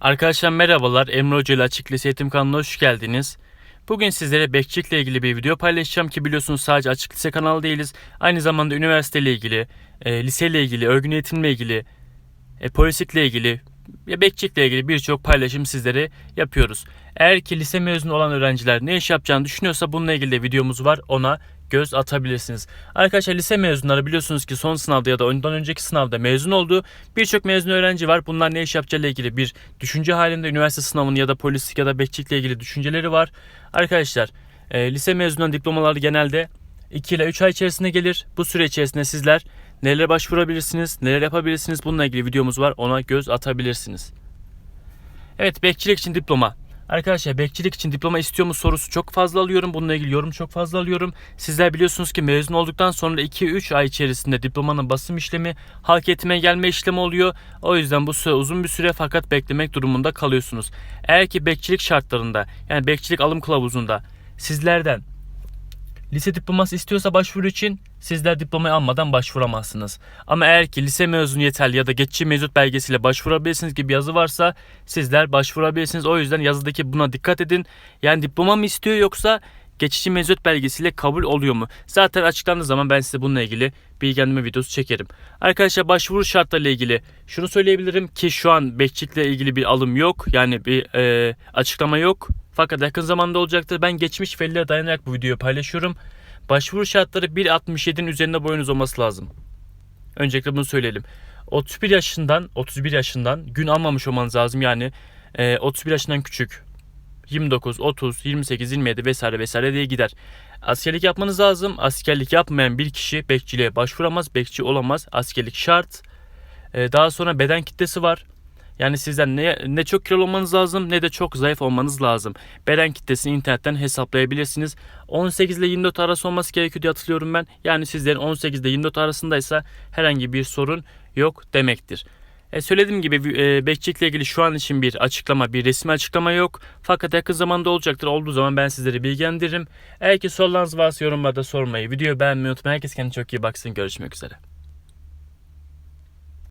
Arkadaşlar merhabalar. Emre Hoca ile Açık Lise Eğitim kanalına hoş geldiniz. Bugün sizlere bekçilikle ilgili bir video paylaşacağım ki biliyorsunuz sadece Açık Lise kanalı değiliz. Aynı zamanda üniversiteyle ilgili, e, liseyle ilgili, örgün eğitimle ilgili, e, polislikle ilgili ve bekçilikle ilgili birçok paylaşım sizlere yapıyoruz. Eğer ki lise mezunu olan öğrenciler ne iş yapacağını düşünüyorsa bununla ilgili de videomuz var. Ona göz atabilirsiniz. Arkadaşlar lise mezunları biliyorsunuz ki son sınavda ya da ondan önceki sınavda mezun oldu. Birçok mezun öğrenci var. Bunlar ne iş yapacağıyla ilgili bir düşünce halinde üniversite sınavını ya da polislik ya da bekçilikle ilgili düşünceleri var. Arkadaşlar e, lise mezununun diplomaları genelde 2 ile 3 ay içerisinde gelir. Bu süre içerisinde sizler nelere başvurabilirsiniz, neler yapabilirsiniz bununla ilgili videomuz var. Ona göz atabilirsiniz. Evet bekçilik için diploma. Arkadaşlar bekçilik için diploma istiyor mu sorusu çok fazla alıyorum. Bununla ilgili yorum çok fazla alıyorum. Sizler biliyorsunuz ki mezun olduktan sonra 2-3 ay içerisinde diplomanın basım işlemi, halk eğitime gelme işlemi oluyor. O yüzden bu süre uzun bir süre fakat beklemek durumunda kalıyorsunuz. Eğer ki bekçilik şartlarında yani bekçilik alım kılavuzunda sizlerden lise diploması istiyorsa başvuru için sizler diplomayı almadan başvuramazsınız. Ama eğer ki lise mezunu yeterli ya da geçici mevcut belgesiyle başvurabilirsiniz gibi yazı varsa sizler başvurabilirsiniz. O yüzden yazıdaki buna dikkat edin. Yani diploma mı istiyor yoksa geçici mevcut belgesiyle kabul oluyor mu? Zaten açıklandığı zaman ben size bununla ilgili bilgilendirme videosu çekerim. Arkadaşlar başvuru şartlarıyla ilgili şunu söyleyebilirim ki şu an bekçilikle ilgili bir alım yok. Yani bir e, açıklama yok. Fakat yakın zamanda olacaktır. Ben geçmiş verilere dayanarak bu videoyu paylaşıyorum. Başvuru şartları 1.67'nin üzerinde boyunuz olması lazım. Öncelikle bunu söyleyelim. 31 yaşından 31 yaşından gün almamış olmanız lazım. Yani e, 31 yaşından küçük 29, 30, 28, 27 vesaire vesaire diye gider. Askerlik yapmanız lazım. Askerlik yapmayan bir kişi bekçiliğe başvuramaz. Bekçi olamaz. Askerlik şart. E, daha sonra beden kitlesi var. Yani sizden ne, ne çok kilolu olmanız lazım ne de çok zayıf olmanız lazım. Beden kitlesini internetten hesaplayabilirsiniz. 18 ile 24 arası olması gerekiyor diye hatırlıyorum ben. Yani sizlerin 18 ile 24 arasındaysa herhangi bir sorun yok demektir. E söylediğim gibi e, bekçilikle ilgili şu an için bir açıklama, bir resmi açıklama yok. Fakat yakın zamanda olacaktır. Olduğu zaman ben sizleri bilgilendiririm. Eğer ki sorularınız varsa yorumlarda sormayı, videoyu beğenmeyi unutmayın. Herkes kendine çok iyi baksın. Görüşmek üzere.